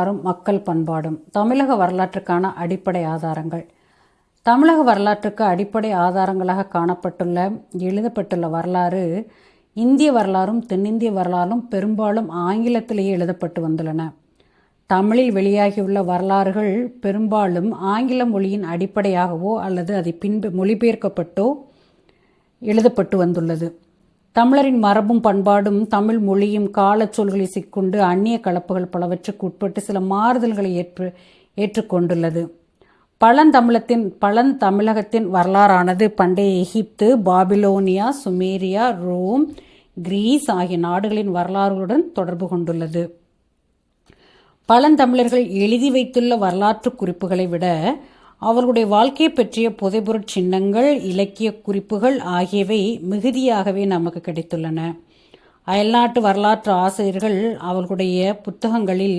வரலாறும் மக்கள் பண்பாடும் தமிழக வரலாற்றுக்கான அடிப்படை ஆதாரங்கள். தமிழக வரலாற்றுக்கு அடிப்படை ஆதாரங்களாக காணப்பட்டுள்ள எழுதப்பட்டுள்ள வரலாறு இந்திய வரலாறும் தென்னிந்திய வரலாறும் பெரும்பாலும் ஆங்கிலத்திலேயே எழுதப்பட்டு வந்துள்ளன. தமிழில் வெளியாகியுள்ள வரலாறுகள் பெரும்பாலும் ஆங்கில மொழியின் அடிப்படையாகவோ அல்லது அதை பின்பு மொழிபெயர்க்கப்பட்டோ எழுதப்பட்டு வந்துள்ளது. தமிழரின் மரபும் பண்பாடும் தமிழ் மொழியும் காலச்சொல்களை சிக்கொண்டு அந்நிய கலப்புகள் பலவற்றுக்கு உட்பட்டு சில மாறுதல்களை ஏற்று ஏற்றுக்கொண்டுள்ளது. பழந்தமிழத்தின் பழந்தமிழகத்தின் வரலாறானது பண்டைய Egypt Babylonia Sumeria Rome Greece ஆகிய நாடுகளின் வரலாறுகளுடன் தொடர்பு கொண்டுள்ளது. பழந்தமிழர்கள் எழுதி வைத்துள்ள வரலாற்று குறிப்புகளை விட அவர்களுடைய வாழ்க்கையை பற்றிய புதைபொருட் சின்னங்கள் இலக்கிய குறிப்புகள் ஆகியவை மிகுதியாகவே நமக்கு கிடைத்துள்ளன. அயல்நாட்டு வரலாற்று ஆசிரியர்கள் அவர்களுடைய புத்தகங்களில்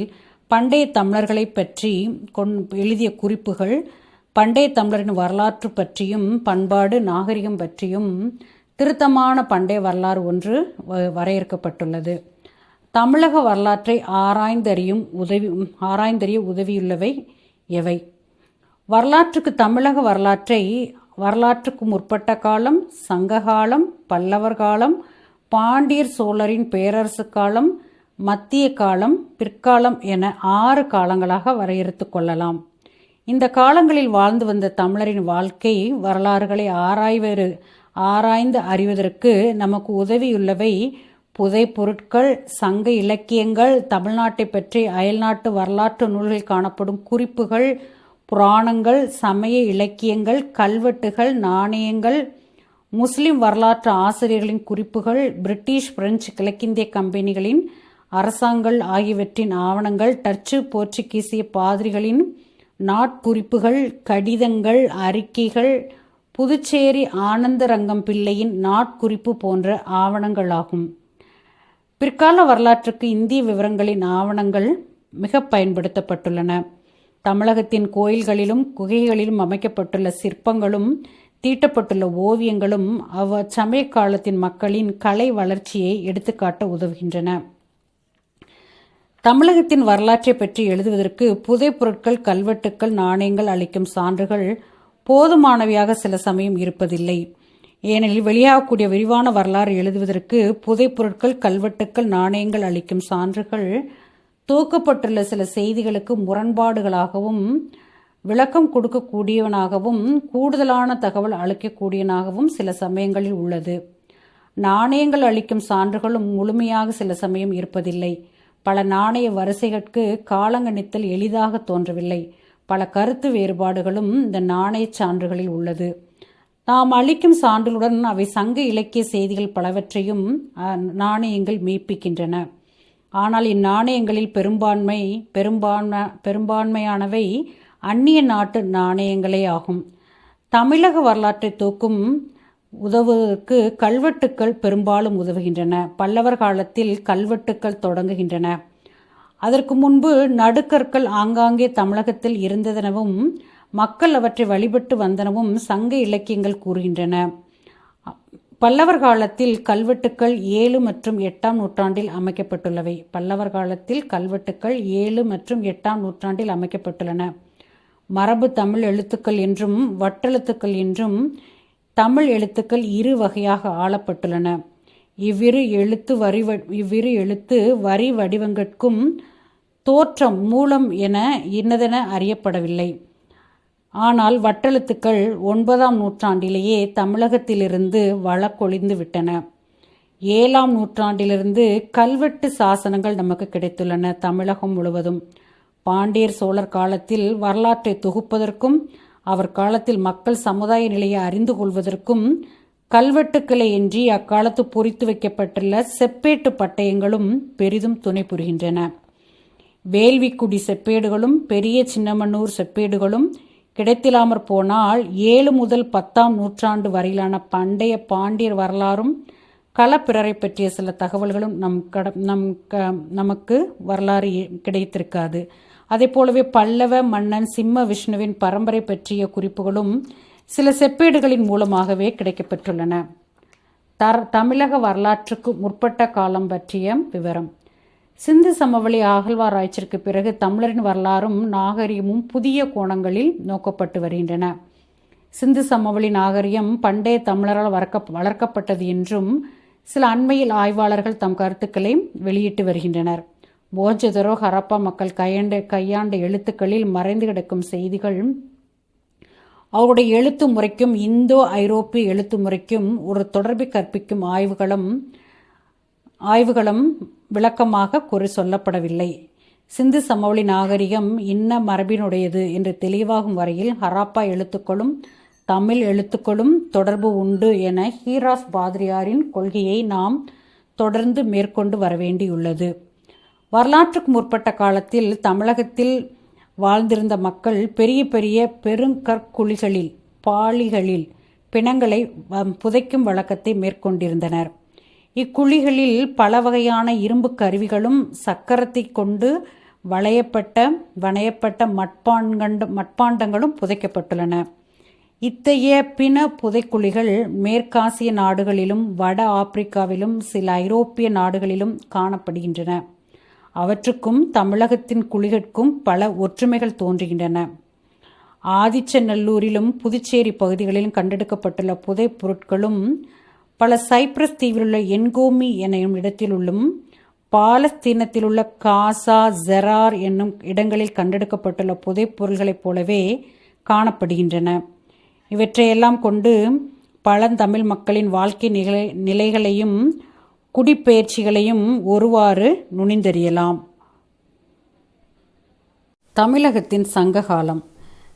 பண்டைய தமிழர்களை பற்றி கொண் எழுதிய குறிப்புகள் பண்டைய தமிழரின் வரலாற்று பற்றியும் பண்பாடு நாகரிகம் பற்றியும் திருத்தமான பண்டைய வரலாறு ஒன்று வரையறுக்கப்பட்டுள்ளது. தமிழக வரலாற்றை ஆராய்ந்தறியும் உதவி ஆராய்ந்தறிய உதவியுள்ளவை எவை? வரலாற்றுக்கு தமிழக வரலாற்றை வரலாற்றுக்கு முற்பட்ட காலம் சங்ககாலம் பல்லவர் காலம் பாண்டியர் சோழரின் பேரரசு காலம் மத்திய காலம் பிற்காலம் என ஆறு காலங்களாக வரையறுத்து கொள்ளலாம். இந்த காலங்களில் வாழ்ந்து வந்த தமிழரின் வாழ்க்கை வரலாறுகளை ஆராய்வது ஆராய்ந்து அறிவதற்கு நமக்கு உதவியுள்ளவை புதை பொருட்கள் சங்க இலக்கியங்கள் தமிழ்நாட்டை பற்றி அயல்நாட்டு வரலாற்று நூல்களில் காணப்படும் குறிப்புகள் புராணங்கள் சமய இலக்கியங்கள் கல்வெட்டுகள் நாணயங்கள் முஸ்லிம் வரலாற்று ஆசிரியர்களின் குறிப்புகள் பிரிட்டிஷ் பிரெஞ்சு கிழக்கிந்திய கம்பெனிகளின் அரசாங்கங்கள் ஆகியவற்றின் ஆவணங்கள் டச்சு போர்ச்சுகீசிய பாதிரிகளின் நாட்குறிப்புகள் கடிதங்கள் அறிக்கைகள் புதுச்சேரி ஆனந்தரங்கம் பிள்ளையின் நாட்குறிப்பு போன்ற ஆவணங்களாகும். பிற்கால வரலாற்றுக்கு இந்திய விவரங்களின் ஆவணங்கள் மிக பயன்படுத்தப்பட்டுள்ளன. தமிழகத்தின் கோயில்களிலும் குகைகளிலும் அமைக்கப்பட்டுள்ள சிற்பங்களும் தீட்டப்பட்டுள்ள ஓவியங்களும் அவ காலத்தின் மக்களின் கலை வளர்ச்சியை எடுத்துக்காட்ட உதவுகின்றன. தமிழகத்தின் வரலாற்றை பற்றி எழுதுவதற்கு புதை பொருட்கள் கல்வெட்டுக்கள் நாணயங்கள் அளிக்கும் சான்றுகள் போதுமானவையாக சில சமயம் இருப்பதில்லை. ஏனெனில் வெளியாகக்கூடிய விரிவான வரலாறு எழுதுவதற்கு புதை பொருட்கள் கல்வெட்டுக்கள் நாணயங்கள் அளிக்கும் சான்றுகள் தூக்கப்பட்டுள்ள சில செய்திகளுக்கு முரண்பாடுகளாகவும் விளக்கம் கொடுக்கக்கூடியவனாகவும் கூடுதலான தகவல் அளிக்கக்கூடியவனாகவும் சில சமயங்களில் உள்ளது. நாணயங்கள் அளிக்கும் சான்றுகளும் முழுமையாக சில சமயம் இருப்பதில்லை. பல நாணய வரிசைகளுக்கு காலங்கணித்தல் எளிதாக தோன்றவில்லை. பல கருத்து வேறுபாடுகளும் இந்த நாணய சான்றுகளில் உள்ளது. நாம் அளிக்கும் சான்றுகளுடன் அவை சங்க இலக்கிய செய்திகள் பலவற்றையும் நாணயங்கள் மெய்ப்பிக்கின்றன ஆனால் இந்நாணயங்களில் பெரும்பான்மை பெரும்பான்மை பெரும்பான்மையானவை அந்நிய நாட்டு நாணயங்களே ஆகும். தமிழக வரலாற்றை தூக்கும் உதவுவதற்கு கல்வெட்டுக்கள் பெரும்பாலும் உதவுகின்றன. பல்லவர் காலத்தில் கல்வெட்டுக்கள் தொடங்குகின்றன. அதற்கு முன்பு நடுக்கற்கள் ஆங்காங்கே தமிழகத்தில் இருந்ததெனவும் மக்கள் அவற்றை வழிபட்டு வந்தனவும் சங்க இலக்கியங்கள் கூறுகின்றன. பல்லவர் காலத்தில் கல்வெட்டுக்கள் ஏழு மற்றும் எட்டாம் நூற்றாண்டில் அமைக்கப்பட்டுள்ளவை. பல்லவர் காலத்தில் கல்வெட்டுக்கள் ஏழு மற்றும் எட்டாம் நூற்றாண்டில் அமைக்கப்பட்டுள்ளன. மரபு தமிழ் எழுத்துக்கள் என்றும் வட்டெழுத்துக்கள் என்றும் தமிழ் எழுத்துக்கள் இரு வகையாக ஆளப்பட்டுள்ளன. இவ்விரு எழுத்து வரி இவ்விரு எழுத்து வரி வடிவங்கட்கும் தோற்றம் மூலம் என இன்னதென அறியப்படவில்லை. ஆனால் வட்டெழுத்துக்கள் ஒன்பதாம் நூற்றாண்டிலேயே தமிழகத்திலிருந்து வழக்கொழிந்து விட்டன. ஏழாம் நூற்றாண்டிலிருந்து கல்வெட்டு சாசனங்கள் நமக்கு கிடைத்துள்ளன தமிழகம் முழுவதும். பாண்டியர் சோழர் காலத்தில் வரலாற்றை தொகுப்பதற்கும் அவர் காலத்தில் மக்கள் சமுதாய நிலையை அறிந்து கொள்வதற்கும் கல்வெட்டுக்களை இன்றி அக்காலத்து பொறித்து வைக்கப்பட்டுள்ள செப்பேட்டு பட்டயங்களும் பெரிதும் துணை புரிகின்றன. வேள்விக்குடி செப்பேடுகளும் பெரிய சின்னமன்னூர் செப்பேடுகளும் கிடைத்திலாமற் போனால் ஏழு முதல் பத்தாம் நூற்றாண்டு வரையிலான பண்டைய பாண்டியர் வரலாறும் களப்பிறரை பற்றிய சில தகவல்களும் நம் கட நம் க நமக்கு வரலாறு கிடைத்திருக்காது. அதே போலவே பல்லவ மன்னன் சிம்ம விஷ்ணுவின் பரம்பரை பற்றிய குறிப்புகளும் சில செப்பேடுகளின் மூலமாகவே கிடைக்கப்பெற்றுள்ளன. தர் தமிழக வரலாற்றுக்கு முற்பட்ட காலம் பற்றிய விவரம். சிந்து சமவெளி அகழ்வாராய்ச்சிக்கு பிறகு தமிழரின் வரலாறும் நாகரிகமும் புதிய கோணங்களில் நோக்கப்பட்டு வருகின்றன. சிந்து சமவெளி நாகரிகம் பண்டைய தமிழரால் வளர்க்க வளர்க்கப்பட்டது என்றும் சில அண்மையில் ஆய்வாளர்கள் தம் கருத்துக்களை வெளியிட்டு வருகின்றனர். போஜதரோ ஹரப்பா மக்கள் கையாண்ட கையாண்ட எழுத்துக்களில் மறைந்து கிடக்கும் செய்திகள் அவருடைய எழுத்து முறைக்கும் இந்தோ ஐரோப்பிய எழுத்து முறைக்கும் ஒரு தொடர்பை கற்பிக்கும் ஆய்வுகளும் ஆய்வுகளும் விளக்கமாக கூறி சொல்லப்படவில்லை. சிந்து சமவெளி நாகரிகம் இன்ன மரபினுடையது என்று தெளிவாகும் வரையில் ஹராப்பா எழுத்துக்களும் தமிழ் எழுத்துக்களும் தொடர்பு உண்டு என ஹீராஸ் பாதிரியாரின் கொள்கையை நாம் தொடர்ந்து மேற்கொண்டு வரவேண்டியுள்ளது. வரலாற்றுக்கு முற்பட்ட காலத்தில் தமிழகத்தில் வாழ்ந்திருந்த மக்கள் பெரிய பெரிய பெருங்கற்குழிகளில் பாளிகளில் பிணங்களை புதைக்கும் வழக்கத்தை மேற்கொண்டிருந்தனர். இக்குழிகளில் பல வகையான இரும்பு கருவிகளும் சக்கரத்தை கொண்டு வளையப்பட்ட வணையப்பட்ட மட்பாண்கண்டு மட்பாண்டங்களும் புதைக்கப்பட்டுள்ளன. இத்தகைய பிண புதைக்குழிகள் மேற்காசிய நாடுகளிலும் வட ஆப்பிரிக்காவிலும் சில ஐரோப்பிய நாடுகளிலும் காணப்படுகின்றன. அவற்றுக்கும் தமிழகத்தின் குழிகளுக்கும் பல ஒற்றுமைகள் தோன்றுகின்றன. ஆதிச்சநல்லூரிலும் புதுச்சேரி பகுதிகளிலும் கண்டெடுக்கப்பட்டுள்ள புதை பொருட்களும் பல சைப்ரஸ் தீவிலுள்ள என்கோமி என்னும் இடத்திலுள்ளும் பாலஸ்தீனத்திலுள்ள காசா ஜெரார் என்னும் இடங்களில் கண்டெடுக்கப்பட்டுள்ள புதைப்பொருள்களைப் போலவே காணப்படுகின்றன. இவற்றையெல்லாம் கொண்டு பழந்தமிழ் மக்களின் வாழ்க்கை நிலை நிலைகளையும் குடிப்பெயர்ச்சிகளையும் ஒருவாறு நுணிந்தறியலாம். தமிழகத்தின் சங்ககாலம்.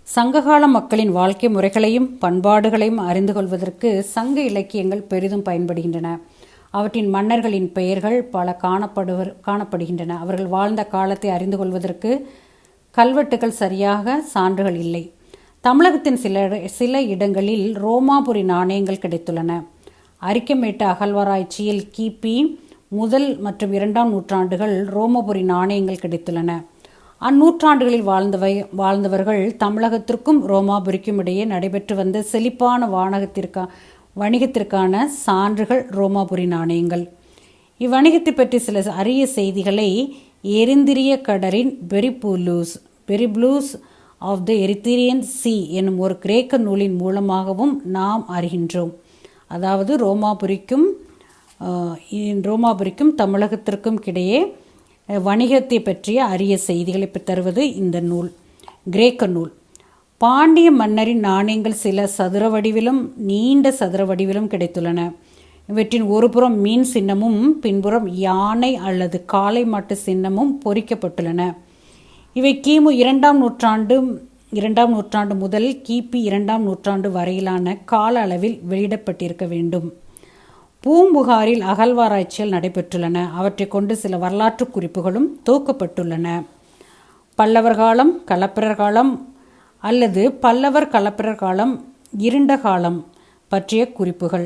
சங்ககால மக்களின் வாழ்க்கை முறைகளையும் பண்பாடுகளையும் அறிந்து கொள்வதற்கு சங்க இலக்கியங்கள் பெரிதும் பயன்படுகின்றன. அவற்றின் மன்னர்களின் பெயர்கள் பல காணப்படுவர் காணப்படுகின்றன. அவர்கள் வாழ்ந்த காலத்தை அறிந்து கொள்வதற்கு கல்வெட்டுகள் சரியாக சான்றுகள் இல்லை. தமிழகத்தின் சில சில இடங்களில் ரோமாபுரி நாணயங்கள் கிடைத்துள்ளன. அரிக்கமேட்டு அகழ்வாராய்ச்சியில் கிபி முதல் மற்றும் இரண்டாம் நூற்றாண்டுகள் ரோமபுரி நாணயங்கள் கிடைத்துள்ளன. அந்நூற்றாண்டுகளில் வாழ்ந்தவை வாழ்ந்தவர்கள் தமிழகத்திற்கும் ரோமாபுரிக்கும் இடையே நடைபெற்று வந்த செழிப்பான வானகத்திற்கா வணிகத்திற்கான சான்றுகள் ரோமாபுரி நாணயங்கள். இவ்வணிகத்தை பற்றி சில அரிய செய்திகளை எரிந்திரிய கடரின் periplus periplus of the Erythraean sea என்னும் ஒரு கிரேக்க நூலின் மூலமாகவும் நாம் அறிகின்றோம். அதாவது ரோமாபுரிக்கும் ரோமாபுரிக்கும் தமிழகத்திற்கும் கிடையே வணிகத்தை பற்றிய அரிய செய்திகளை தருவது இந்த நூல் கிரேக்க நூல். பாண்டிய மன்னரின் நாணயங்கள் சில சதுர வடிவிலும் நீண்ட சதுர வடிவிலும் கிடைத்துள்ளன. இவற்றின் ஒருபுறம் மீன் சின்னமும் பின்புறம் யானை அல்லது காளை மாட்டு சின்னமும் பொறிக்கப்பட்டுள்ளன. இவை கிமு இரண்டாம் நூற்றாண்டு இரண்டாம் நூற்றாண்டு முதல் கிபி இரண்டாம் நூற்றாண்டு வரையிலான கால அளவில் வெளியிடப்பட்டிருக்க வேண்டும். பூம்புகாரில் அகழ்வாராய்ச்சிகள் நடைபெற்றுள்ளன. அவற்றை கொண்டு சில வரலாற்று குறிப்புகளும் தோக்கப்பட்டுள்ளன பல்லவர் காலம் கலப்பிரர் காலம் அல்லது பல்லவர் கலப்பிரர் காலம் இருண்ட காலம் பற்றிய குறிப்புகள்.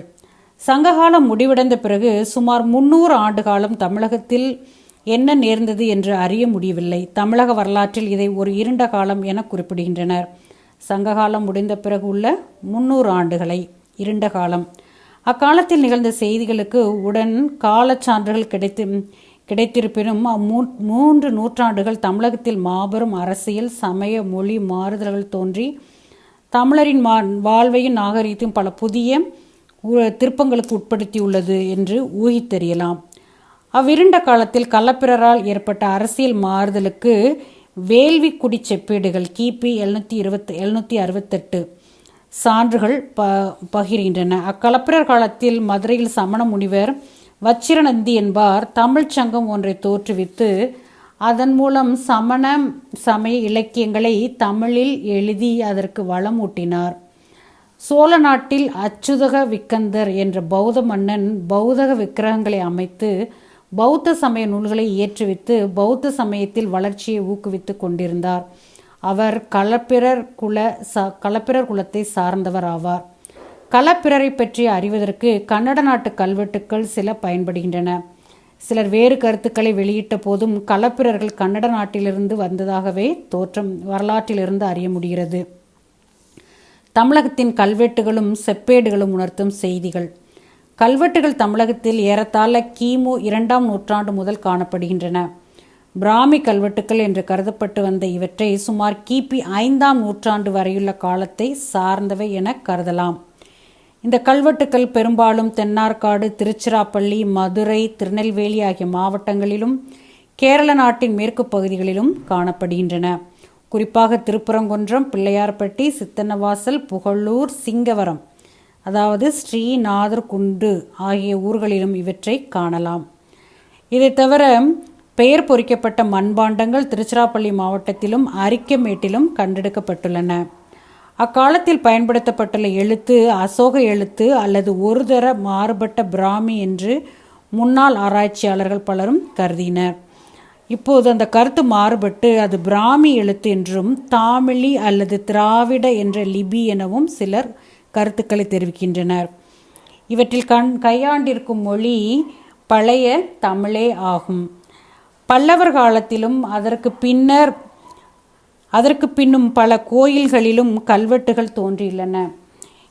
சங்ககாலம் முடிவடைந்த பிறகு சுமார் முன்னூறு ஆண்டு காலம் தமிழகத்தில் என்ன நேர்ந்தது என்று அறிய முடியவில்லை. தமிழக வரலாற்றில் இதை ஒரு இருண்ட காலம் என குறிப்பிடுகின்றனர். சங்ககாலம் முடிந்த பிறகு உள்ள முன்னூறு ஆண்டுகளை இருண்ட காலம். அக்காலத்தில் நிகழ்ந்த செய்திகளுக்கு உடன் காலச்சான்றுகள் கிடைத்து கிடைத்திருப்பினும் அம்மூ மூன்று நூற்றாண்டுகள் தமிழகத்தில் மாபெரும் அரசியல் சமய மொழி மாறுதல்கள் தோன்றி தமிழரின் மா வாழ்வையும் நாகரீகத்தையும் பல புதிய திருப்பங்களுக்கு உட்படுத்தியுள்ளது என்று ஊகித்தெறியலாம் அவ்விருண்ட காலத்தில் கள்ளப்பிரரால் ஏற்பட்ட அரசியல் மாறுதலுக்கு வேள்விக்குடி செப்பேடுகள் கிபி எழுநூற்றி இருபத்தி எழுநூற்றி அறுபத்தெட்டு. சான்றுகள் ப பகிர்கின்றன. அக்கலப்பிரர் காலத்தில் மதுரையில் சமண முனிவர் வச்சிரநந்தி என்பார். தமிழ்ச் சங்கம் ஒன்றை தோற்றுவித்து அதன் மூலம் சமண சமய இலக்கியங்களை தமிழில் எழுதி அதற்கு வளமூட்டினார். சோழ நாட்டில் அச்சுதக விக்கந்தர் என்ற பௌத்த மன்னன் பௌதக விக்கிரகங்களை அமைத்து பௌத்த சமய நூல்களை இயற்றுவித்து பௌத்த சமயத்தில் வளர்ச்சியை ஊக்குவித்து கொண்டிருந்தார். அவர் களப்பிரர் குல ச களப்பிரர் குலத்தை சார்ந்தவர் ஆவார். களப்பிரரை பற்றி அறிவதற்கு கன்னட நாட்டு கல்வெட்டுக்கள் சில பயன்படுகின்றன. சிலர் வேறு கருத்துக்களை வெளியிட்ட போதும் களப்பிரர்கள் கன்னட நாட்டிலிருந்து வந்ததாகவே தோற்றம் வரலாற்றிலிருந்து அறிய முடிகிறது. தமிழகத்தின் கல்வெட்டுகளும் செப்பேடுகளும் உணர்த்தும் செய்திகள். கல்வெட்டுகள் தமிழகத்தில் ஏறத்தாழ கிமு இரண்டாம் நூற்றாண்டு முதல் காணப்படுகின்றன. பிராமி கல்வெட்டுக்கள் என்று கருதப்பட்டு வந்த இவற்றை சுமார் கிபி ஐந்தாம் நூற்றாண்டு வரையுள்ள காலத்தை சார்ந்தவை என கருதலாம். இந்த கல்வெட்டுக்கள் பெரும்பாலும் தென்னார்காடு திருச்சிராப்பள்ளி மதுரை திருநெல்வேலி ஆகிய மாவட்டங்களிலும் கேரள நாட்டின் மேற்கு பகுதிகளிலும் காணப்படுகின்றன. குறிப்பாக திருப்பரங்குன்றம் பிள்ளையார்பட்டி சித்தன்னவாசல் புகழூர் சிங்கவரம் அதாவது ஸ்ரீநாதர்குண்டு ஆகிய ஊர்களிலும் இவற்றை காணலாம். இதை தவிர பெயர் பொறிக்கப்பட்ட மண்பாண்டங்கள் திருச்சிராப்பள்ளி மாவட்டத்திலும் அரிக்கமேட்டிலும் கண்டெடுக்கப்பட்டுள்ளன. அக்காலத்தில் பயன்படுத்தப்பட்டுள்ள எழுத்து அசோக எழுத்து அல்லது ஒரு தர மாறுபட்ட பிராமி என்று முன்னாள் ஆராய்ச்சியாளர்கள் பலரும் கருதினர். இப்போது அந்த கருத்து மாறுபட்டு அது பிராமி எழுத்து என்றும் தாமிழி அல்லது திராவிட என்ற லிபி எனவும் சிலர் கருத்துக்களை தெரிவிக்கின்றனர். இவற்றில் கண் கையாண்டிருக்கும் மொழி பழைய தமிழே ஆகும். பல்லவர் காலத்திலும் அதற்கு பின்னர் அதற்கு பின்னும் பல கோயில்களிலும் கல்வெட்டுகள் தோன்றியுள்ளன.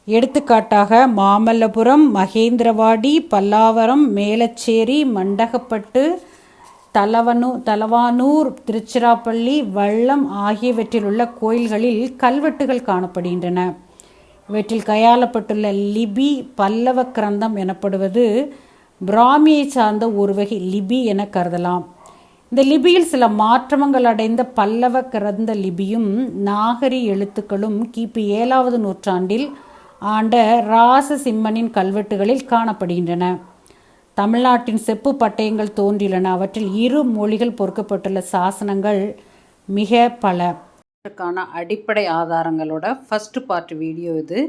எடுத்துக்காட்டாக மாமல்லபுரம் மகேந்திரவாடி பல்லாவரம் மேலச்சேரி மண்டகப்பட்டு தலவனூ தலவானூர் திருச்சிராப்பள்ளி வள்ளம் ஆகியவற்றில் உள்ள கோயில்களில் கல்வெட்டுகள் காணப்படுகின்றன. இவற்றில் கையாளப்பட்டுள்ள லிபி பல்லவ கிரந்தம் எனப்படுவது பிராமியை சார்ந்த ஒரு வகை லிபி என கருதலாம். இந்த லிபியில் சில மாற்றங்கள் அடைந்த பல்லவ கிரந்த லிபியும் நாகரி எழுத்துக்களும் கிபி ஏழாவது நூற்றாண்டில் ஆண்ட ராசசிம்மனின் கல்வெட்டுகளில் காணப்படுகின்றன. தமிழ்நாட்டின் செப்பு பட்டயங்கள் தோன்றியுள்ளன. அவற்றில் இரு மொழிகள் பொறுக்கப்பட்டுள்ள சாசனங்கள் மிக பல. அடிப்படை ஆதாரங்களோட ஃபஸ்ட்டு பார்ட் வீடியோ இது.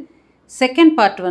செகண்ட் பார்ட் வந்து